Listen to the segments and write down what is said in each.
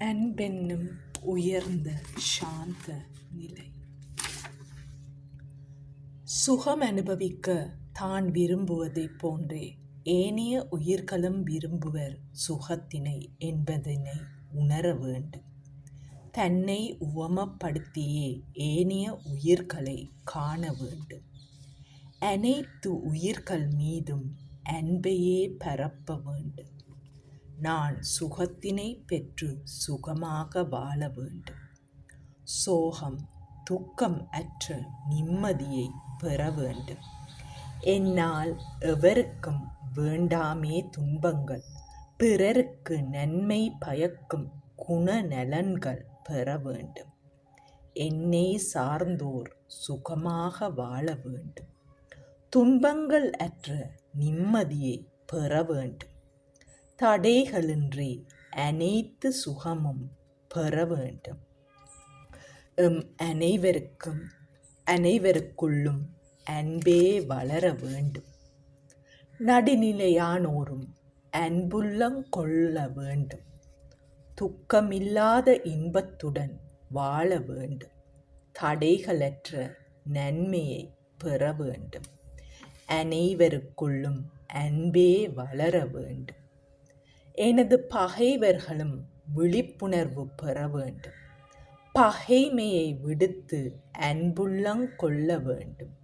அன்பென்னும் உயர்ந்த சாந்த நிலை சுகம் அனுபவிக்க தான் விரும்புவதைப் போன்றே ஏனைய உயிர்களும் விரும்புவர் சுகத்தினை என்பதனை உணர வேண்டும் தன்னை உவமப்படுத்தியே ஏனைய உயிர்களை காண வேண்டும் அனைத்து உயிர்கள் மீதும் அன்பையே பரப்ப வேண்டும் நான் சுகத்தினை பெற்று சுகமாக வாழ வேண்டும். சோகம் துக்கம் அற்ற நிம்மதியை பெற வேண்டும். என்னால் எவருக்கும் வேண்டாமே துன்பங்கள் பிறருக்கு நன்மை பயக்கும் குணநலன்கள் பெற வேண்டும். என்னை சார்ந்தோர் சுகமாக வாழ வேண்டும். துன்பங்கள் அற்ற நிம்மதியை பெற வேண்டும். தடைகளின்றி அனைத்து சுகமும் பெற வேண்டும். எம் அனைவருக்கும் அனைவருக்குள்ளும் அன்பே வளர வேண்டும். நடுநிலையானோரும் அன்புள்ளம் கொள்ள வேண்டும். துக்கமில்லாத இன்பத்துடன் வாழ வேண்டும். தடைகளற்ற நன்மையை பெற வேண்டும். அனைவருக்குள்ளும் அன்பே வளர வேண்டும். எனது பகைவர்களும் விழிப்புணர்வு பெற வேண்டும். பகைமையை விடுத்து அன்புள்ளங் கொள்ள வேண்டும்.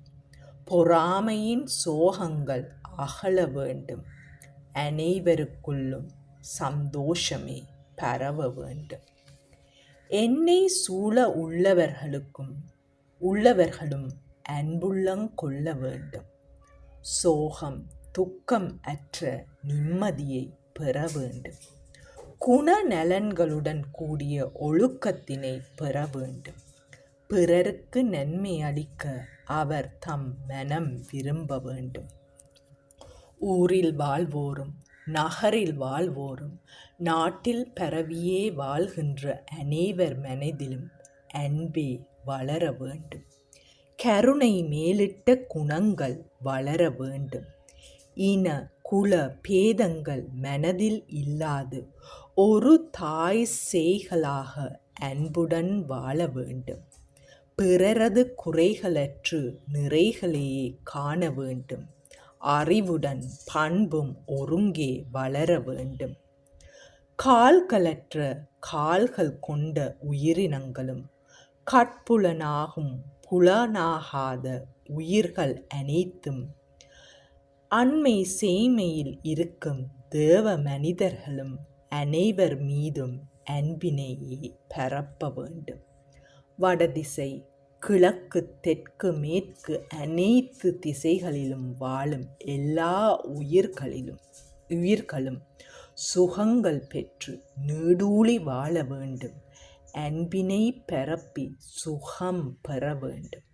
பொறாமையின் சோகங்கள் அகல வேண்டும். அனைவருக்குள்ளும் சந்தோஷமே பரவ வேண்டும். என்னை சூழ உள்ளவர்களுக்கும் உள்ளவர்களும் அன்புள்ளங் கொள்ள வேண்டும். சோகம் துக்கம் அற்ற நிம்மதியை பெற வேண்டும். குணநலன்களுடன் கூடிய ஒழுக்கத்தினை பெற வேண்டும். பிறருக்கு நன்மை அளிக்க அவர் தம் மனம் விரும்ப வேண்டும். ஊரில் வாழ்வோரும் நகரில் வாழ்வோரும் நாட்டில் பரவியே வாழ்கின்ற அனைவர் மனதிலும் அன்பே வளர வேண்டும். கருணை மேலிட்ட குணங்கள் வளர வேண்டும். இன குல பேதங்கள் மனதில் இல்லாது ஒரு தாய் சேய்களாக அன்புடன் வாழ வேண்டும். பிறரது குறைகளற்று நிறைகளையே காண வேண்டும். அறிவுடன் பண்பும் ஒருங்கே வளர வேண்டும். கால்களற்ற கால்கள் கொண்ட உயிரினங்களும் கட்புலனாகும் புலனாகாத உயிர்கள் அனைத்தும் அண்மை சேமையில் இருக்கும் தேவ மனிதர்களும் அனைவர் மீதும் அன்பினையே பரப்ப வேண்டும். வடதிசை கிழக்கு தெற்கு மேற்கு அனைத்து திசைகளிலும் வாழும் எல்லா உயிர்களிலும் உயிர்களும் சுகங்கள் பெற்று நீடூழி வாழ வேண்டும். அன்பினை பரப்பி சுகம் பெற வேண்டும்.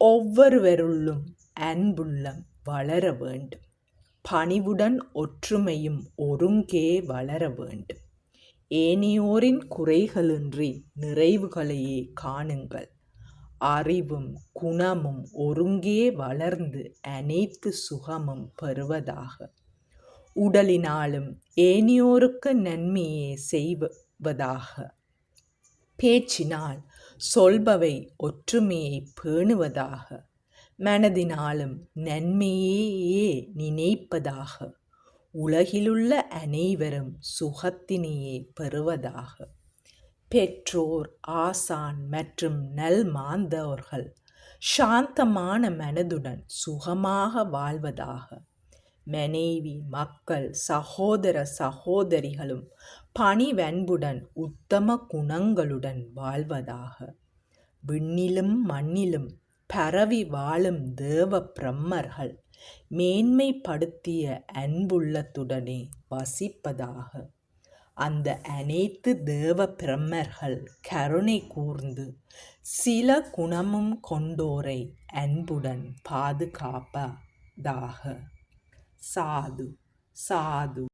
ஒவ்வொருவருள்ளும் அன்புள்ளம் வளர வேண்டும். பணிவுடன் ஒற்றுமையும் ஒருங்கே வளர வேண்டும். ஏனையோரின் குறைகளின்றி நிறைவுகளையே காணுங்கள். அறிவும் குணமும் ஒருங்கே வளர்ந்து அனைத்து சுகமும் பெறுவதாக. உடலினாலும் ஏனியோருக்கு நன்மையே செய்வதாக பேச்சினால் சொல்பவை ஒற்றுமையை பேணுவதாக. மனதினாலும் நன்மையே நினைப்பதாக. உலகிலுள்ள அனைவரும் சுகத்தினையே பெறுவதாக. பெற்றோர் ஆசான் மற்றும் நல் மாந்தவர்கள் சாந்தமான மனதுடன் சுகமாக வாழ்வதாக. மனைவி மக்கள் சகோதர சகோதரிகளும் பணிவன்புடன் உத்தம குணங்களுடன் வாழ்வதாக. விண்ணிலும் மண்ணிலும் பரவி வாழும் தேவ பிரம்மர்கள். மேன்மைப்படுத்திய அன்புள்ளத்துடனே வசிப்பதாக. அந்த அனைத்து தேவ பிரம்மர்கள் கருணை கூர்ந்து சில குணமும் கொண்டோரை அன்புடன் பாதுகாப்பதாக. சாது சாது.